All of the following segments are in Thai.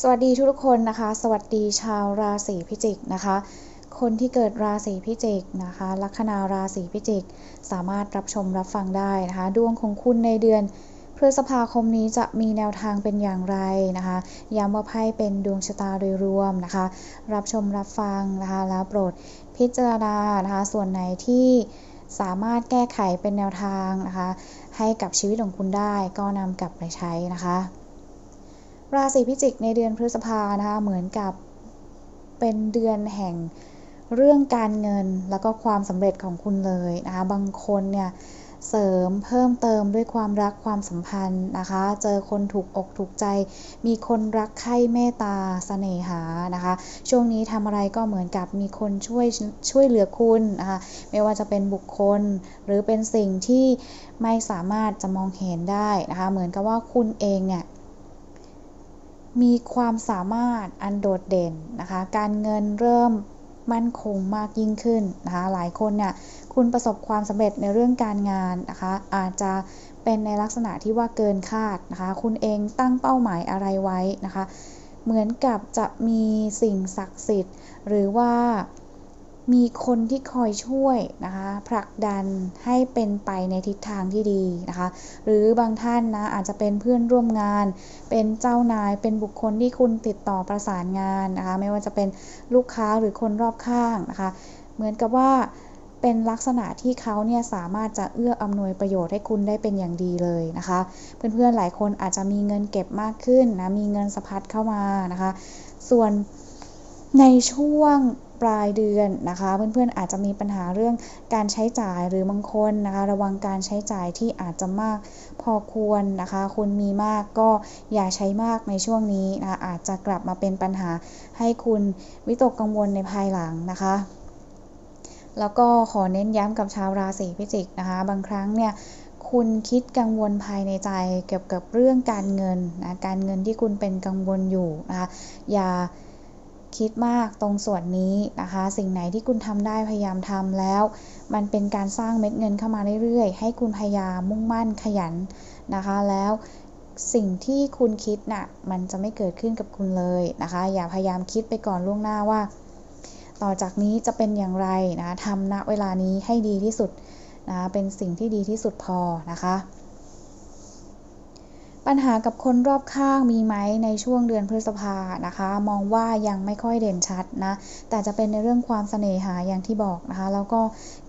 สวัสดีทุกคนนะคะ สวัสดีชาวราศีพิจิกนะคะ คนที่เกิดราศีพิจิกนะคะ ลัคนาราศีพิจิก สามารถรับชมรับฟังได้นะคะ ดวงของคุณในเดือนพฤษภาคมนี้จะมีแนวทางเป็นอย่างไรนะคะย้ำว่าไพ่เป็นดวงชะตาโดยรวมนะคะ รับชมรับฟังนะคะ แล้วโปรดพิจารณานะคะ ส่วนไหนที่สามารถแก้ไขเป็นแนวทางนะคะ ให้กับชีวิตของคุณได้ก็นำกลับไปใช้นะคะ ราศีพิจิกในเดือนพฤษภานะคะเหมือนกับเป็นเดือนแห่งเรื่องการเงินแล้วก็ความสำเร็จของคุณเลยนะคะบางคนเนี่ยเสริมเพิ่มเติมด้วยความรักความสัมพันธ์นะคะ เจอคนถูกอกถูกใจ มีคนรักใคร่เมตตาสเสน่หานะคะ ช่วงนี้ทำอะไรก็เหมือนกับมีคนช่วยช่วยเหลือคุณนะคะ ไม่ว่าจะเป็นบุคคลหรือเป็นสิ่งที่ไม่สามารถจะมองเห็นได้นะคะ เหมือนกับว่าคุณเองเนี่ย มีความสามารถอันโดดเด่นนะคะ การเงินเริ่มมั่นคงมากยิ่งขึ้นนะคะ หลายคนเนี่ยคุณประสบความสำเร็จในเรื่องการงานนะคะ อาจจะเป็นในลักษณะที่ว่าเกินคาดนะคะ คุณเองตั้งเป้าหมายอะไรไว้นะคะ เหมือนกับจะมีสิ่งศักดิ์สิทธิ์ หรือว่า มีคนที่คอยช่วยนะคะผลักดันให้เป็นไปในทิศทางที่ดีนะคะ หรือบางท่านนะอาจจะเป็นเพื่อนร่วมงาน เป็นเจ้านายเป็นบุคคลที่คุณติดต่อประสานงานนะคะ ไม่ว่าจะเป็นลูกค้าหรือคนรอบข้างนะคะ เหมือนกับว่าเป็นลักษณะที่เขาเนี่ยสามารถจะเอื้ออำนวยประโยชน์ให้คุณได้เป็นอย่างดีเลยนะคะ เพื่อนๆหลายคนอาจจะมีเงินเก็บมากขึ้นนะมีเงินสะพัดเข้ามานะคะ ส่วนในช่วงปลายเดือนนะคะ เพื่อนๆอาจจะมีปัญหาเรื่องการใช้จ่ายหรือบางคนนะคะ ระวังการใช้จ่ายที่อาจจะมากพอควรนะคะ คุณมีมากก็อย่าใช้มากในช่วงนี้นะคะอาจจะกลับมาเป็นปัญหาให้คุณวิตกกังวลในภายหลังนะคะแล้วก็ขอเน้นย้ำกับชาวราศีพิจิกนะคะ บางครั้งเนี่ยคุณคิดกังวลภายในใจเกี่ยวกับเรื่องการเงินนะการเงินที่คุณเป็นกังวลอยู่นะคะอย่า คิดมากตรงส่วนนี้นะคะ สิ่งไหนที่คุณทำได้พยายามทำแล้ว มันเป็นการสร้างเม็ดเงินเข้ามาเรื่อยๆ ให้คุณพยายามมุ่งมั่นขยันนะคะ แล้วสิ่งที่คุณคิดนะ่ะมันจะไม่เกิดขึ้นกับคุณเลยนะคะ อย่าพยายามคิดไปก่อนล่วงหน้าว่า ต่อจากนี้จะเป็นอย่างไรนะทำณเวลานี้ให้ดีที่สุดนะเป็นสิ่งที่ดีที่สุดพอนะคะ ปัญหากับคนรอบข้างมีไหมในช่วงเดือนพฤษภานะคะ มองว่ายังไม่ค่อยเด่นชัดนะ แต่จะเป็นในเรื่องความเสน่หาอย่างที่บอกนะคะ แล้วก็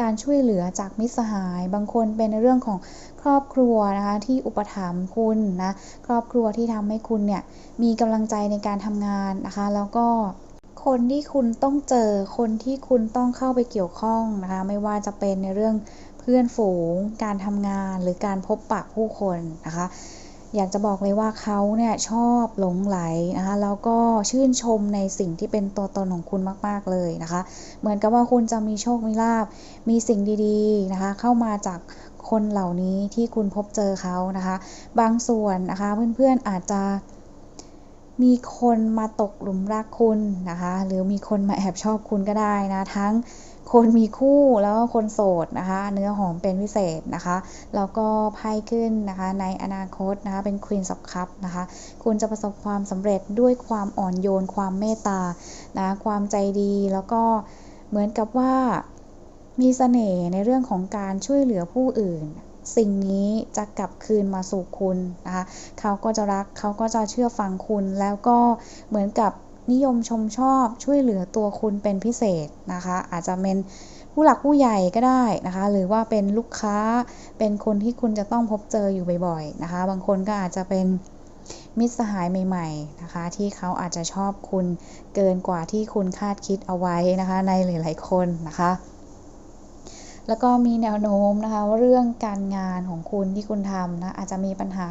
การช่วยเหลือจากมิตรสหาย บางคนเป็นในเรื่องของครอบครัวนะคะที่อุปถัมภ์คุณนะ ครอบครัวที่ทำให้คุณเนี่ยมีกำลังใจในการทำงานนะคะ แล้วก็คนที่คุณต้องเจอ คนที่คุณต้องเข้าไปเกี่ยวข้องนะคะ ไม่ว่าจะเป็นในเรื่องเพื่อนฝูง การทำงานหรือการพบปะผู้คนนะคะ อยากจะบอกเลยว่าเขาเนี่ยชอบหลงไหลนะคะแล้วก็ชื่นชมในสิ่งที่เป็นตัวตนของคุณมาก ๆ เลยนะคะ เหมือนกับว่าคุณจะมีโชค มีลาบ มีสิ่งดีๆนะคะ เข้ามาจากคนเหล่านี้ที่คุณพบเจอเขานะคะ บางส่วนนะคะเพื่อนๆอาจจะมีคนมาตกหลุมรักคุณนะคะ หรือมีคนมาแอบชอบคุณก็ได้นะทั้ง คนมีคู่แล้วก็คนโสดนะคะ เนื้อหอมเป็นพิเศษนะคะ แล้วก็ไพ่ขึ้นนะคะ ในอนาคตนะคะ เป็นควีนสับคัพนะคะ คุณจะประสบความสำเร็จด้วยความอ่อนโยน ความเมตตานะความใจดีแล้วก็เหมือนกับว่ามีสเสน่ห์ในเรื่องของการช่วยเหลือผู้อื่น สิ่งนี้จะกลับคืนมาสู่คุณนะคะ เขาก็จะรักเขาก็จะเชื่อฟังคุณแล้วก็เหมือนกับ นิยมชมชอบช่วยเหลือตัวคุณเป็นพิเศษนะคะ อาจจะเป็นผู้หลักผู้ใหญ่ก็ได้นะคะ หรือว่าเป็นลูกค้าเป็นคนที่คุณจะต้องพบเจออยู่บ่อยๆนะคะ บางคนก็อาจจะเป็นมิตรสหายใหม่ๆนะคะ ที่เขาอาจจะชอบคุณเกินกว่าที่คุณคาดคิดเอาไว้นะคะ ในหลายๆคนนะคะ แล้วก็มีแนวโน้มนะคะว่าเรื่องการงานของคุณที่คุณทำนะอาจจะมีปัญหา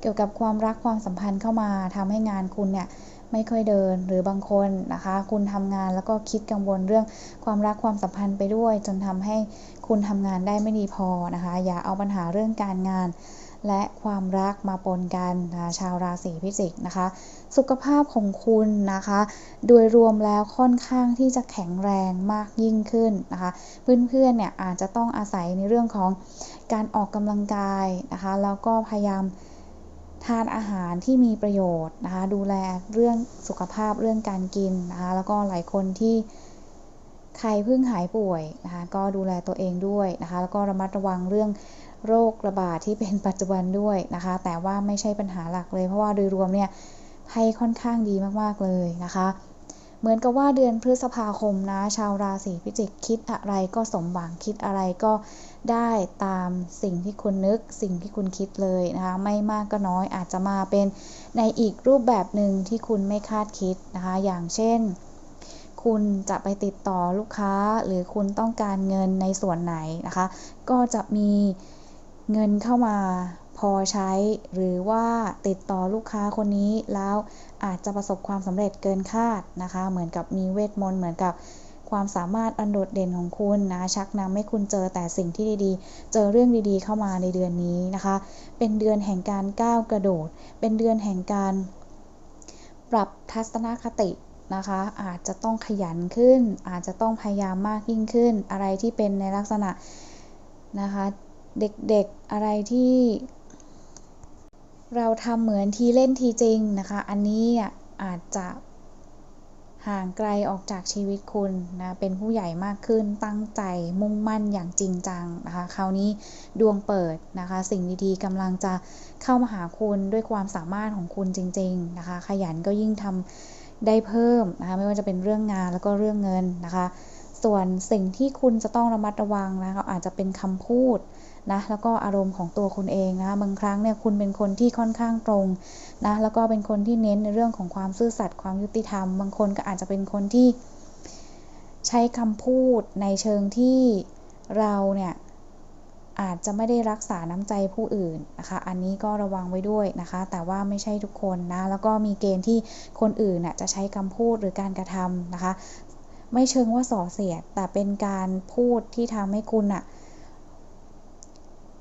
เกี่ยวกับความรักความสัมพันธ์เข้ามาทำให้งานคุณเนี่ย ไม่ค่อยเดินหรือบางคนนะคะ คุณทำงานแล้วก็คิดกังวลเรื่องความรักความสัมพันธ์ไปด้วย จนทำให้คุณทำงานได้ไม่ดีพอนะคะ อย่าเอาปัญหาเรื่องการงานและความรักมาปนกันนะชาวราศีพิจิกนะคะ สุขภาพของคุณนะคะ โดยรวมแล้วค่อนข้างที่จะแข็งแรงมากยิ่งขึ้นนะคะ เพื่อนๆเนี่ยอาจจะต้องอาศัยในเรื่องของการออกกำลังกายนะคะ แล้วก็พยายาม ทานอาหารที่มีประโยชน์นะคะดูแลเรื่องสุขภาพเรื่องการกินนะคะแล้วก็หลายคนที่ใครเพิ่งหายป่วยนะคะก็ดูแลตัวเองด้วยนะคะแล้วก็ระมัดระวังเรื่องโรคระบาดที่เป็นปัจจุบันด้วยนะคะแต่ว่าไม่ใช่ปัญหาหลักเลยเพราะว่าโดยรวมเนี่ยภัยค่อนข้างดีมากๆเลยนะคะ เหมือนกับว่าเดือนพฤษภาคมนะ ชาวราศีพิจิกคิดอะไรก็สมหวังคิดอะไรก็ได้ตามสิ่งที่คุณนึกสิ่งที่คุณคิดเลยนะคะ ไม่มากก็น้อยอาจจะมาเป็นในอีกรูปแบบหนึ่งที่คุณไม่คาดคิดนะคะ อย่างเช่น คุณจะไปติดต่อลูกค้าหรือคุณต้องการเงินในส่วนไหนนะคะ ก็จะมีเงินเข้ามา พอใช้ หรือว่าติดต่อลูกค้าคนนี้แล้วอาจจะประสบความสำเร็จเกินคาดนะคะ เหมือนกับมีเวทมนต์เหมือนกับความสามารถอันโดดเด่นของคุณนะชักนำให้คุณเจอแต่สิ่งที่ดีๆ เจอเรื่องดีๆ เข้ามาในเดือนนี้นะคะ เป็นเดือนแห่งการก้าวกระโดด เป็นเดือนแห่งการ ปรับทัศนคตินะคะ อาจจะต้องขยันขึ้น อาจจะต้องพยายามมากยิ่งขึ้น อะไรที่เป็นในลักษณะนะคะ เด็กๆอะไรที่ เราทำเหมือนทีเล่นทีจริงนะคะ อันนี้อาจจะห่างไกลออกจากชีวิตคุณนะ เป็นผู้ใหญ่มากขึ้น ตั้งใจมุ่งมั่นอย่างจริงจังนะคะ คราวนี้ดวงเปิดนะคะ สิ่งดีๆกำลังจะเข้ามาหาคุณด้วยความสามารถของคุณจริง ๆนะคะ ขยันก็ยิ่งทำได้เพิ่มนะคะ ไม่ว่าจะเป็นเรื่องงานแล้วก็เรื่องเงินนะคะ ส่วนสิ่งที่คุณจะต้องระมัดระวังนะคะอาจจะเป็นคำพูด นะแล้วก็อารมณ์ของตัวคุณเองนะบางครั้งเนี่ยคุณเป็นคนที่ค่อนข้างตรงนะแล้วก็เป็นคนที่เน้นในเรื่องของความซื่อสัตย์ความยุติธรรม บางคนก็อาจจะเป็นคนที่ใช้คำพูดในเชิงที่เราเนี่ยอาจจะไม่ได้รักษาน้ำใจผู้อื่นนะคะ อันนี้ก็ระวังไว้ด้วยนะคะ แต่ว่าไม่ใช่ทุกคนนะ แล้วก็มีเกณฑ์ที่คนอื่นน่ะจะใช้คำพูดหรือการกระทำนะคะ ไม่เชิงว่าส่อเสียด แต่เป็นการพูดที่ทำให้คุณอะ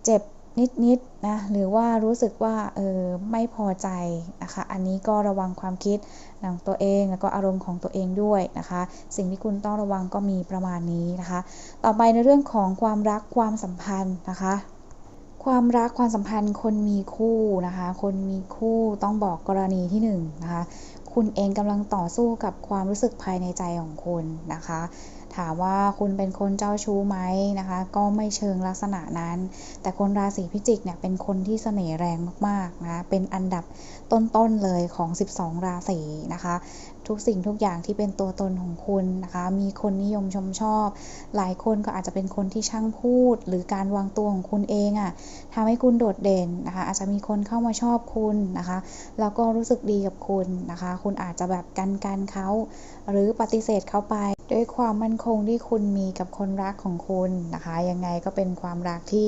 เจ็บนิดๆนะหรือว่ารู้สึกว่าเออไม่พอใจนะคะอันนี้ก็ระวังความคิดของตัวเองแล้วก็อารมณ์ของตัวเองด้วยนะคะ สิ่งที่คุณต้องระวังก็มีประมาณนี้นะคะ ต่อไปในเรื่องของความรักความสัมพันธ์นะคะความรักความสัมพันธ์คนมีคู่นะคะ คนมีคู่ต้องบอกกรณีที่1นนะคะ คุณเองกำลังต่อสู้กับความรู้สึกภายในใจของคุณนะคะ ถามว่าคุณเป็นคนเจ้าชู้ไหมนะคะ ก็ไม่เชิงลักษณะนั้น แต่คนราศีพิจิกเนี่ยเป็นคนที่เสน่ห์แรงมากๆนะเป็นอันดับต้นๆเลยของ 12 ราศีนะคะ ทุกสิ่งทุกอย่างที่เป็นตัวตนของคุณนะคะ มีคนนิยมชมชอบ หลายคนก็อาจจะเป็นคนที่ช่างพูด หรือการวางตัวของคุณเองอะ่ะทำให้คุณโดดเด่นนะคะ อาจจะมีคนเข้ามาชอบคุณนะคะ แล้วก็รู้สึกดีกับคุณนะคะ คุณอาจจะแบบกันกันเขาหรือปฏิเสธเขาไป ด้วยความมั่นคงที่คุณมีกับคนรักของคุณนะคะ ยังไงก็เป็นความรักที่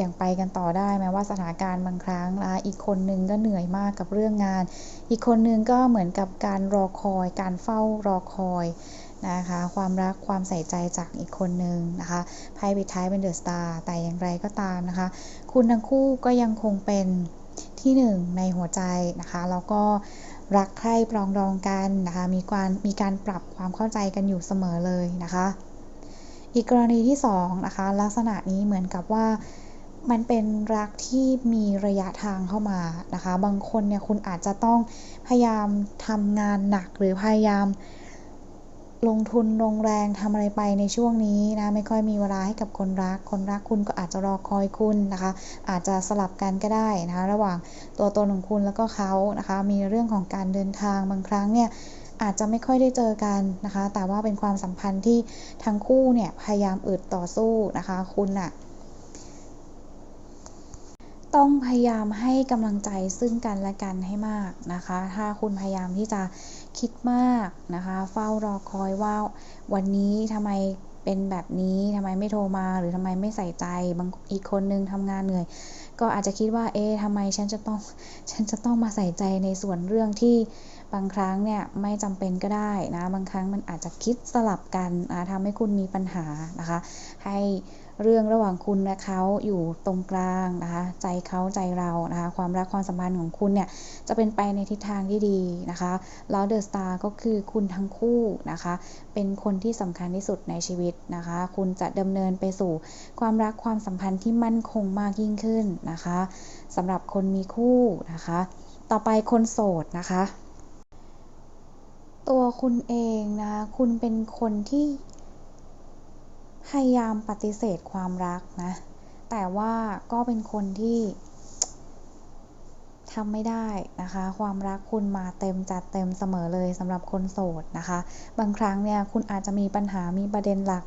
ยังไปกันต่อได้แม้ว่าสถานการณ์บางครั้งนะอีกคนนึงก็เหนื่อยมากกับเรื่องงาน อีกคนนึงก็เหมือนกับการรอคอย การเฝ้ารอคอยนะคะ ความรักความใส่ใจจากอีกคนนึงนะคะไพ่ปิดท้ายเป็นเดอะสตาร์แต่อย่างไรก็ตามนะคะ คุณทั้งคู่ก็ยังคงเป็นที่หนึ่งในหัวใจนะคะ แล้วก็ รักใคร่ปรองดองกันนะคะมีการมีการปรับความเข้าใจกันอยู่เสมอเลยนะคะ อีกกรณีที่2นะคะลักษณะนี้เหมือนกับว่ามันเป็นรักที่มีระยะทางเข้ามานะคะ บางคนเนี่ยคุณอาจจะต้องพยายามทำงานหนักหรือพยายาม ลงทุนลงแรงทำอะไรไปในช่วงนี้นะไม่ค่อยมีเวลาให้กับคนรัก คนรักคุณก็อาจจะรอคอยคุณนะคะ อาจจะสลับกันก็ได้นะคะระหว่างตัวตนของคุณแล้วก็เขานะคะ มีเรื่องของการเดินทางบางครั้งเนี่ยอาจจะไม่ค่อยได้เจอกันนะคะ แต่ว่าเป็นความสัมพันธ์ที่ทั้งคู่เนี่ยพยายามอึดต่อสู้นะคะ คุณอะต้องพยายามให้กำลังใจซึ่งกันและกันให้มากนะคะ ถ้าคุณพยายามที่จะ คิดมากนะคะ เฝ้ารอคอยว่าวันนี้ทำไมเป็นแบบนี้ทำไมไม่โทรมาหรือทำไมไม่ใส่ใจบางอีกคนนึงทำงานเหนื่อย ก็อาจจะคิดว่าเอ๊ะทำไมฉันจะต้องฉันจะต้องมาใส่ใจในส่วนเรื่องที่ บางครั้งเนี่ยไม่จำเป็นก็ได้นะบางครั้งมันอาจจะคิดสลับกันนะทำให้คุณมีปัญหานะคะ ให้เรื่องระหว่างคุณและเขาอยู่ตรงกลางนะคะใจเขาใจเรานะคะความรักความสัมพันธ์ของคุณเนี่ยจะเป็นไปในทิศทางที่ดีนะคะแล้วเดอะสตาร์ก็คือคุณทั้งคู่นะคะเป็นคนที่สำคัญที่สุดในชีวิตนะคะ คุณจะดำเนินไปสู่ความรักความสัมพันธ์ที่มั่นคงมากยิ่งขึ้นนะคะสำหรับคนมีคู่นะคะ ต่อไปคนโสดนะคะ ตัวคุณเองนะคะ คุณเป็นคนที่พยายามปฏิเสธความรักนะ แต่ว่าก็เป็นคนที่ทำไม่ได้นะคะ ความรักคุณมาเต็มจัดเต็มเสมอเลยสำหรับคนโสดนะคะ บางครั้งเนี่ยคุณอาจจะมีปัญหามีประเด็นหลัก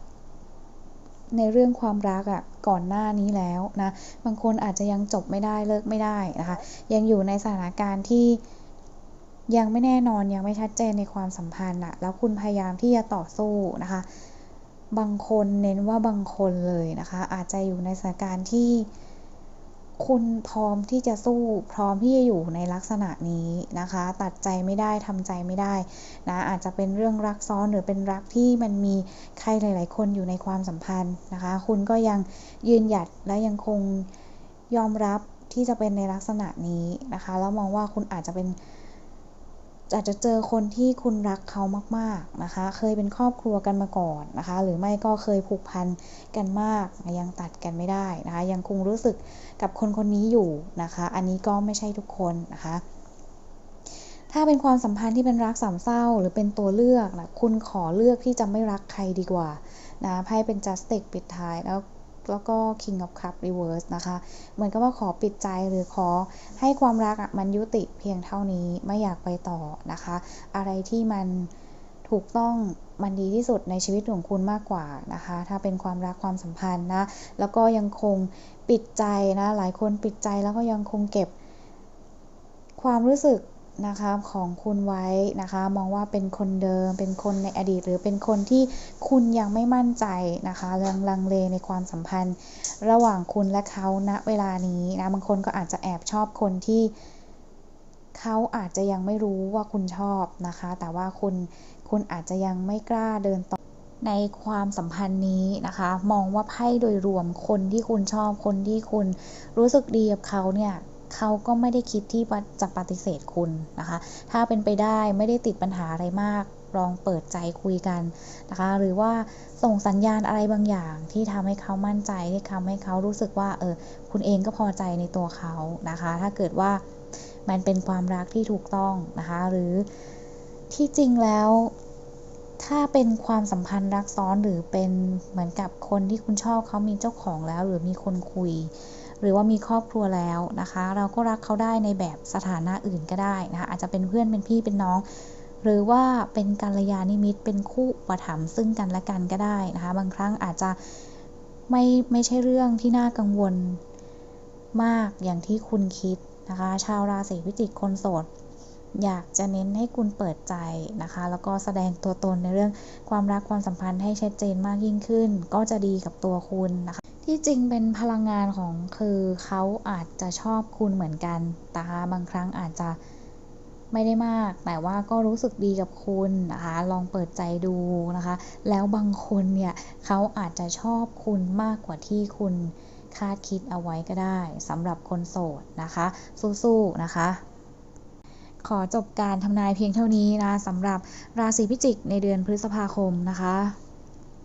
ในเรื่องความรักอะ่ะก่อนหน้านี้แล้วนะ บางคนอาจจะยังจบไม่ได้เลิกไม่ได้นะคะ ยังอยู่ในสถานการณ์ที่ ยังไม่แน่นอนยังไม่ชัดเจนในความสัมพันธ์อะแล้วคุณพยายามที่จะต่อสู้นะคะ บางคนเน้นว่าบางคนเลยนะคะ อาจจะอยู่ในสถานการณ์ที่คุณพร้อมที่จะสู้พร้อมที่จะอยู่ในลักษณะนี้นะคะ ตัดใจไม่ได้ทำใจไม่ได้นะอาจจะเป็นเรื่องรักซ้อนหรือเป็นรักที่มันมีใครหลาย ๆ คนอยู่ในความสัมพันธ์นะคะ คุณก็ยังยืนหยัดและยังคงยอมรับที่จะเป็นในลักษณะนี้นะคะแล้วมองว่าคุณอาจจะเป็น อาจจะเจอคนที่คุณรักเขามาก ๆนะคะ เคยเป็นครอบครัวกันมาก่อนนะคะ หรือไม่ก็เคยผูกพันกันมาก ยังตัดกันไม่ได้นะคะ ยังคงรู้สึกกับคนคนนี้อยู่นะคะ อันนี้ก็ไม่ใช่ทุกคนนะคะ ถ้าเป็นความสัมพันธ์ที่เป็นรักสามเศร้า หรือเป็นตัวเลือกนะคุณขอเลือกที่จะไม่รักใครดีกว่านะไพ่เป็น justice ปิดท้ายแล้ว แล้วก็ King of Cup Reverse นะคะ เหมือนกับว่าขอปิดใจหรือขอให้ความรักอะมันยุติเพียงเท่านี้ไม่อยากไปต่อนะคะ อะไรที่มันถูกต้องมันดีที่สุดในชีวิตของคุณมากกว่านะคะ ถ้าเป็นความรักความสัมพันธ์นะ แล้วก็ยังคงปิดใจนะ หลายคนปิดใจแล้วก็ยังคงเก็บความรู้สึก นะคะของคุณไว้นะคะ มองว่าเป็นคนเดิม เป็นคนในอดีต หรือเป็นคนที่คุณยังไม่มั่นใจนะคะเรื่องลังเลในความสัมพันธ์ ระหว่างคุณและเขาณเวลานี้นะบางคนก็อาจจะแอบชอบคนที่เขาอาจจะยังไม่รู้ว่าคุณชอบนะคะ แต่ว่าคุณคุณอาจจะยังไม่กล้าเดินต่อในความสัมพันธ์นี้นะคะ มองว่าไพ่โดยรวมคนที่คุณชอบคนที่คุณรู้สึกดีกับเขาเนี่ย เขาก็ไม่ได้คิดที่จะปฏิเสธคุณนะคะ ถ้าเป็นไปได้ไม่ได้ติดปัญหาอะไรมาก ลองเปิดใจคุยกันนะคะ หรือว่าส่งสัญญาณอะไรบางอย่างที่ทำให้เขามั่นใจที่ทำให้เขารู้สึกว่าเออคุณเองก็พอใจในตัวเขานะคะ ถ้าเกิดว่ามันเป็นความรักที่ถูกต้องนะคะ หรือที่จริงแล้วถ้าเป็นความสัมพันธ์รักซ้อนหรือเป็นเหมือนกับคนที่คุณชอบเขามีเจ้าของแล้ว หรือมีคนคุย หรือว่ามีครอบครัวแล้วนะคะ เราก็รักเขาได้ในแบบสถานะอื่นก็ได้นะคะอาจจะเป็นเพื่อนเป็นพี่เป็นน้อง หรือว่าเป็นกัลยาณมิตรเป็นคู่อุปถัมซึ่งกันและกันก็ได้นะคะ บางครั้งอาจจะไม่ไม่ใช่เรื่องที่น่ากังวลมากอย่างที่คุณคิดนะคะ ชาวราศีพิจิกคนโสดอยากจะเน้นให้คุณเปิดใจนะคะ แล้วก็แสดงตัวตนในเรื่องความรักความสัมพันธ์ให้ชัดเจนมากยิ่งขึ้น ก็จะดีกับตัวคุณนะคะ ที่จริงเป็นพลังงานของคือเขาอาจจะชอบคุณเหมือนกันต่บางครั้งอาจจะไม่ได้มาก แต่ว่าก็รู้สึกดีกับคุณนะคะ ลองเปิดใจดูนะคะ แล้วบางคนเนี่ยเขาอาจจะชอบคุณมากกว่าที่คุณคาดคิดเอาไว้ก็ได้สำหรับคนโสดนะคะ สู้ๆนะคะ ขอจบการทำนายเพียงเท่านี้นะสำหรับราศีพิจิกในเดือนพฤษภาคมนะคะ